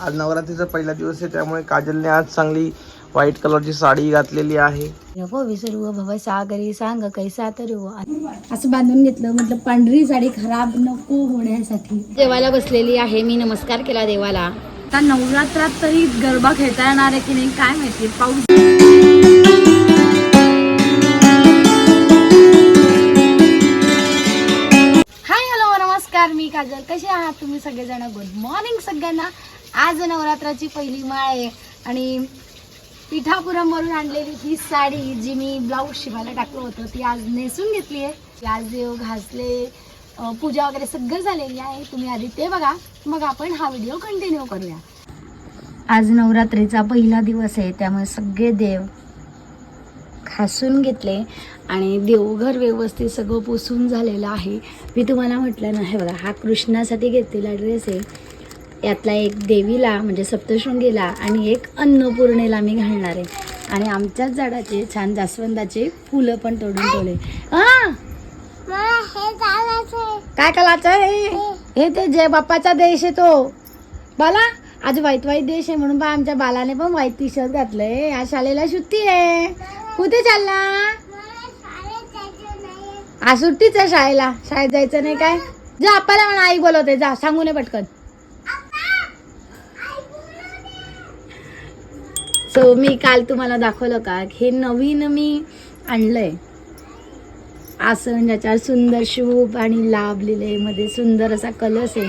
आज नवरात्रीचा पहिला दिवस आहे त्यामुळे काजलने आज चांगली व्हाईट कलरची साडी घातलेली आहे. नको विसरू बाबा सागरी सांग कैसा तरू असं बांधून घेतलं म्हटलं पांढरी साडी खराब नको होण्यासाठी. देवाला बसलेली आहे मी नमस्कार केला देवाला. आता नवरात्रात तरी गरबा खेळता येणार आहे की नाही काय माहिती पाऊस हाय हॅलो नमस्कार मी काजल. कसे आहात तुम्ही सगळेजण? गुड मॉर्निंग सगळ्यांना. आज नवरात्राची पहिली माळ आहे आणि पिठापुरमवरून आणलेली ही साडी जी मी ब्लाऊज शिवायला टाकलं होतं ती आज नेसून घेतली आहे. आज देव घासले पूजा वगैरे सगळं झालेली आहे. तुम्ही आधी ते बघा. मग आपण हा व्हिडिओ कंटिन्यू करूया. आज नवरात्रीचा पहिला दिवस आहे त्यामुळे सगळे देव खासून घेतले आणि देवघर व्यवस्थित सगळं पुसून झालेलं आहे. मी तुम्हाला म्हटलं ना हे बघा हा कृष्णासाठी घेतलेला ड्रेस आहे. यातला एक देवीला म्हणजे सप्तशृंगीला आणि एक अन्नपूर्णेला मी घालणार आहे. आणि आमच्याच झाडाचे छान जास्वंदाचे फुलं पण तोडून ठेवले. हा काय कलाचं आहे? हे ते जय बाप्पाचा देश आहे तो. बाला आज वाईट वाईट देश आहे म्हणून बा आमच्या बालाने पण वाईट टी शर्ट घातलंय. आज शाळेला सुट्टी आहे. कुठे चालला? आज सुट्टीच आहे शाळेला. शाळेत जायचं नाही काय? जा आपल्याला म्हणा आई बोलवते. जा सांगू नये पटकन. सो मी काल तुम्हाला दाखवलं का हे नवीन मी आणलंय. आसन ज्याच्यावर सुंदर शुभ आणि लाभ लिहिले मध्ये सुंदर असा कलश आहे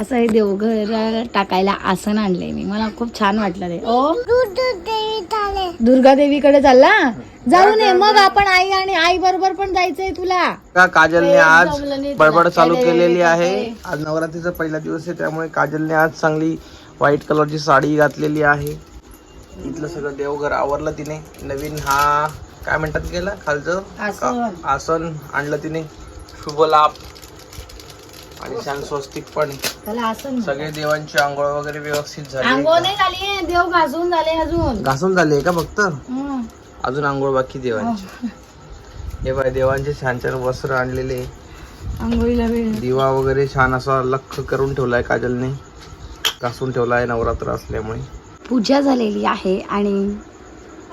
असं हे देवघर टाकायला आसन आणलंय मी. मला खूप छान वाटलं ते. ओ? दुर्गा देवीकडे चालला? जाऊ नये मग आपण आई आणि आई बरोबर पण जायचंय तुला. का काजलने आज बडबड. चालू केलेली आहे? आज नवरात्रीचा पहिला दिवस आहे त्यामुळे काजलने आज चांगली व्हाईट कलरची साडी घातलेली आहे. इथलं सगळं देवघर आवरलं तिने. नवीन हा काय म्हणतात गेला खालचं? आसन. आणलं तिने. शुभ लाभ. आणि छान स्वस्तिक पण. सगळे देवांची आंघोळ वगैरे व्यवस्थित झाली आंघोळ नाही झाली देव घासून झाले अजून. घासून झाली का फक्त? हं. अजून आंघोळ बाकी देवांची. हे. बाय देवांचे छान छान वस्त्र आणलेले आंघोळीला दिवा वगैरे छान असा लख करून ठेवलाय काजलने. घासून ठेवलाय नवरात्र असल्यामुळे. पूजा झालेली आहे आणि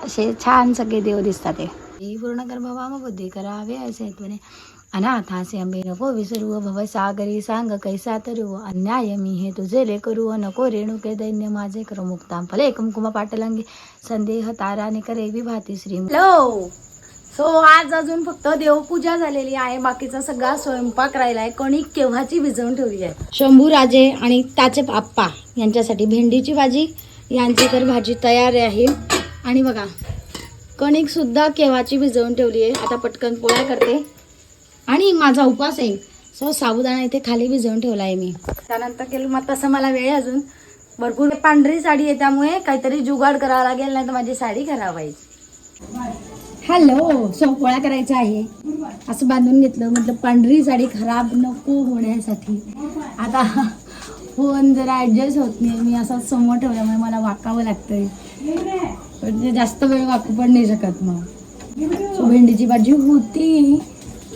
असे छान सगळे देव दिसतात हे. पूर्ण कर मग बुद्धी करावे असे म्हणे अनाथासे अंबे नको विसरू भव सागरी सांग कैसा तरू. अन्याय मी हे तुझे ले करू नको रेणुके दैन्य माझे कर मुक्ताम. फले कुंकुम पाटलांगी संदेह ताराने करे विभाती श्री. हॅलो! सो आज अजून फक्त देवपूजा झालेली आहे. बाकीचा सगळा स्वयंपाक राहिला आहे कणिक केव्हाची भिजवून ठेवली आहे? शंभूराजे आणि त्याचे आप्पा यांच्यासाठी भेंडीची भाजी यांची तर भाजी तयार आहे. आणि बघा कणिक सुद्धा केव्हाची भिजवून ठेवली आहे. आता पटकन पोळ्या करते. आणि माझा उपवास आहे. सो साबुदाणा इथे खाली भिजवून ठेवला आहे मी. त्यानंतर केलं मग तसं मला वेळ अजून. भरपूर पांढरी साडी आहे त्यामुळे काहीतरी जुगाड करावा लागेल नाही तर माझी साडी खराब आहे. हॅलो सो पोळ्या करायच्या आहे. असं बांधून घेतलं म्हटलं पांढरी साडी खराब नको होण्यासाठी. आता फोन जरा ॲडजस्ट होत नाही मी असा समोर ठेवल्यामुळे मला वाकावं लागतंय. म्हणजे जास्त वेळ वाकू पण नाही शकत मग. सो भेंडीची भाजी होती.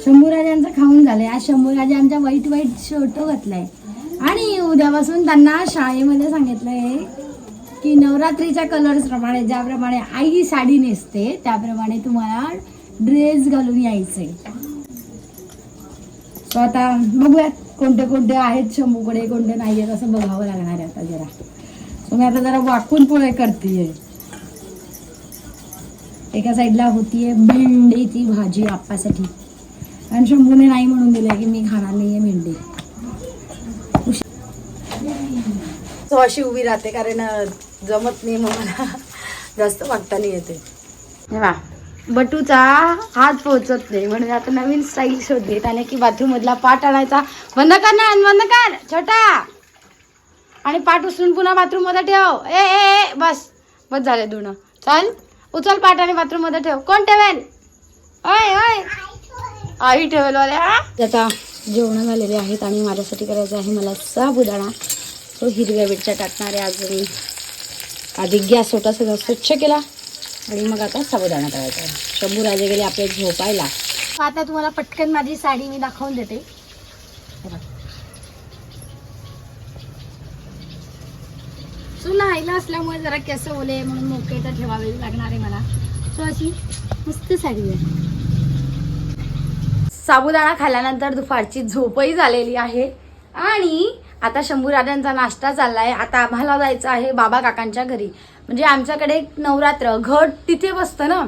शंभू राजांचं खाऊन झालंय. आज शंभू राजा आमच्या वाईट वाईट शर्ट घातलाय. आणि उद्यापासून त्यांना शाळेमध्ये सांगितलंय की नवरात्रीच्या कलर्स प्रमाणे ज्याप्रमाणे आई साडी नेसते त्याप्रमाणे तुम्हाला ड्रेस घालून यायचंय. सो आता बघूयात. कोणते कोणते आहेत शंभूकडे कोणते नाही आहेत असं बघावं लागणार आहे आता जरा. सो मी आता जरा वाकून पोळे करते एका साईडला होतीये भेंडीची भाजी आप्पासाठी. आणि शंभूने नाही म्हणून दिलंय की मी खाणार नाहीये भेंडी. तो अशी उभी राहते कारण जमत नाही मग मला जास्त वागता नाही येते. बटूचा हात पोहोचत नाही. म्हणून आता नवीन स्टाईल शोधली. त्याने की बाथरूम मधला पाट आणायचा. बंद कर ना बंद कर. छोटा. आणि पाट उचलून पुन्हा बाथरूममध्ये ठेव. ए ए बस. बस झाले धुणं. चल. उचल पाट आणि बाथरूममध्ये ठेव. कोण ठेवेल? ओय ओय. आई ठेवेल वाले हा आता जेवण झालेले आहेत आणि माझ्यासाठी करायचं आहे मला साबुदाणा. तो हिरव्या मिरच्या टाकणारे आज मी आधी गॅस होता सगळा स्वच्छ केला. आणि मग आता साबुदाणा करायचा आहे शंभू राजे गेले आपले झोपायला. आता तुम्हाला पटकन माझी साडी मी दाखवून देते. राहिलं असल्यामुळे जरा केस ओले म्हणून मोकळे तर ठेवावे लागणार आहे मला. सो अशी मस्त साडी आहे. साबुदाणा खाल्ल्यानंतर दुपारची झोपही झालेली आहे. आणि आता शंभूराजांचा नाश्ता चाललाय आता आम्हाला जायचं आहे बाबा काकांच्या घरी. म्हणजे आमच्याकडे एक नवरात्र घट तिथे बसतं ना?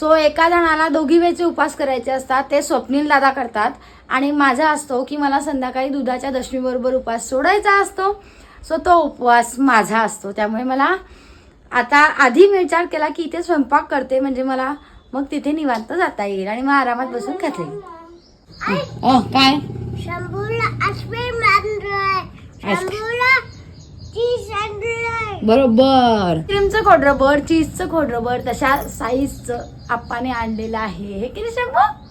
सो एका जणाला दोघी वेळचे उपास करायचे असतात ते स्वप्नील दादा करतात. आणि माझा असतो की मला संध्याकाळी दुधाच्या दशमीबरोबर उपास सोडायचा असतो. सो तो उपवास माझा असतो. त्यामुळे मला आता आधी मी विचार केला की इथे स्वयंपाक करते म्हणजे मला मग तिथे निवांत जाता येईल आणि मग आरामात बसून खाता. येईल काय? शंभूला आईस्क्रीम आणलंय शंभूला चीज आणलंय बरोबर. क्रीमचं खोडरं बर चीजचं खोडरं बर तशा साईजचं आप्पाने आणलेलं आहे. हे किती शंभू?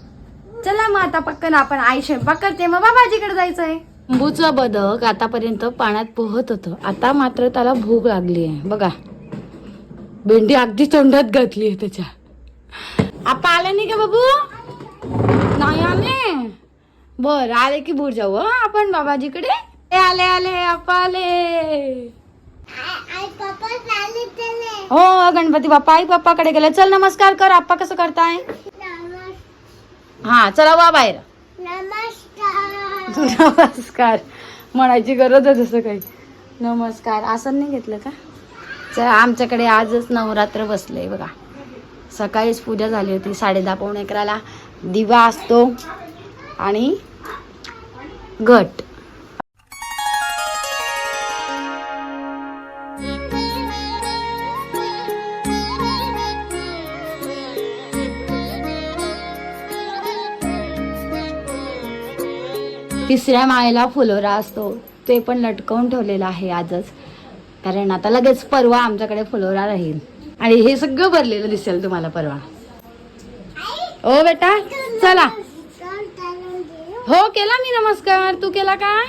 चला मग आता पक्कन आपण आई स्वयंपाक करते. मग बाबाजीकडे जायचंय. शंभूचं बदक आतापर्यंत पाण्यात पोहत होतं. आता मात्र त्याला भूक लागली आहे. बघा. भेंडी अगदी तोंडात घातली आहे त्याच्या. आपा आले नाही का बाबू? नाही आले. बर आले की भूर जाऊ हं? आपण बाबाजीकडे? आले आले आले हो गणपती बाप्पा आई बाप्पाकडे गेले. चल नमस्कार कर आप्पा कसं करताय? हा चला वा बाहेर. नमस्कार. नमस्कार. म्हणायची गरज आहे तसं काही. नमस्कार. आसन नाही घेतलं का? चला आमच्याकडे आजच नवरात्र बसले बघा. सकाळीच पूजा झाली होती साडे दहा पावणे अकराला. दिवा असतो आणि घट. तिसऱ्या माळेला फुलोरा असतो. ते पण लटकवून ठेवलेलं आहे आजच. कारण आता लगेच परवा आमच्याकडे फुलोरा राहील. आणि हे सगळं भरलेलं दिसेल तुम्हाला परवा. ओ बेटा चला. हो केला मी नमस्कार. तू केला का?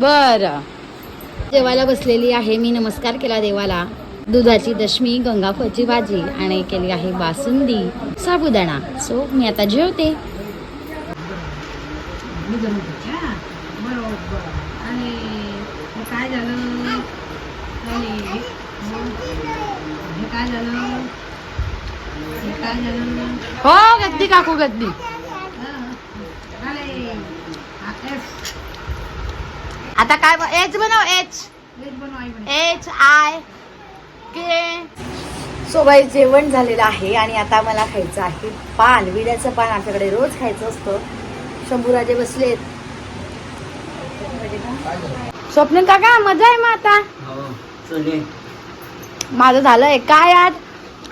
बर. देवाला बसलेली आहे. मी नमस्कार केला देवाला. दुधाची दशमी गंगाफळची भाजी आणि केली आहे बासुंदी साबुदाणा. सो मी आता जेवते. बरोबर. आणि काय झालं? हे काय झालं? हे काय झालं? हो गद्दी काकू गद्दी. आता काय एच बनव एच. एच आय के. सो बाई जेवण झालेलं आहे आणि आता मला खायचं आहे पान. विड्याचं पान आमच्याकडे रोज खायचं असतं. शंभूराजे बसलेत. स्वप्नील काका मजा आहे मग आता? माझं झालंय काय आज?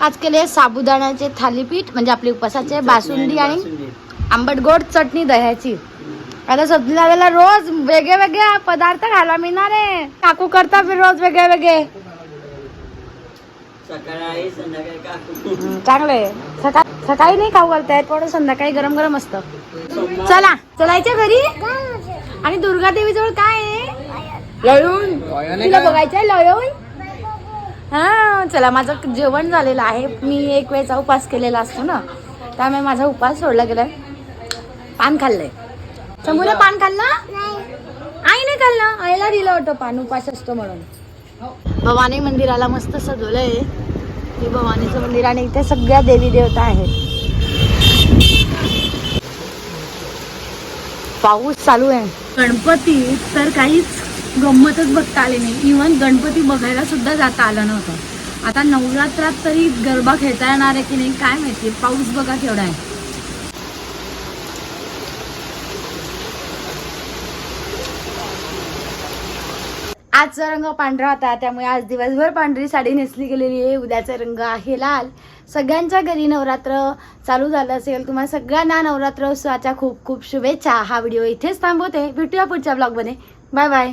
आज केले साबुदाण्याचे थालीपीठ म्हणजे आपले उपासाचे बासुंदी आणि आंबट गोड चटणी दह्याची. आता सब्जीला रोज वेगळे वेगळे पदार्थ खायला मिळणार आहे. काकू करता फिर रोज वेगळे वेगळे. चांगलं आहे. सकाळ सकाळी नाही खाऊ घालतायत पण संध्याकाळी गरम गरम असतं. चला चलायच्या घरी? आणि दुर्गा देवी जवळ काय आहे? लळून? तिला बघायचंय लळून? हा चला माझं जेवण झालेलं आहे. मी एक वेळचा उपास केलेला असतो ना त्यामुळे माझा उपास सोडला गेलाय. पान खाल्लंय. समोर पान खाल्लं? आई नाही खाल्लं. आईला दिलं होतं पान उपास असतो म्हणून. भवानी मंदिराला मस्त सजवलंय. ही भवानीचं मंदिर आणि इथे सगळ्या देवी देवता आहेत. पाऊस चालू आहे. गणपती तर काहीच गंमतच बघता आली नाही. इवन गणपती बघायला सुद्धा जाता आलं नव्हतं. आता नवरात्रात तरी गरबा खेळता येणार आहे की नाही काय माहिती? पाऊस बघा केवढा आहे. आजचा रंग पांढरा होता त्यामुळे आज दिवसभर पांढरी साडी नेसली गेलेली आहे. उद्याचा रंग आहे लाल. सगळ्यांच्या घरी नवरात्र चालू झालं असेल. तुम्हाला सगळ्यांना नवरात्र उत्सवाच्या खूप खूप शुभेच्छा. हा व्हिडिओ इथेच थांबवते. भेटूया पुढच्या ब्लॉगमध्ये बाय बाय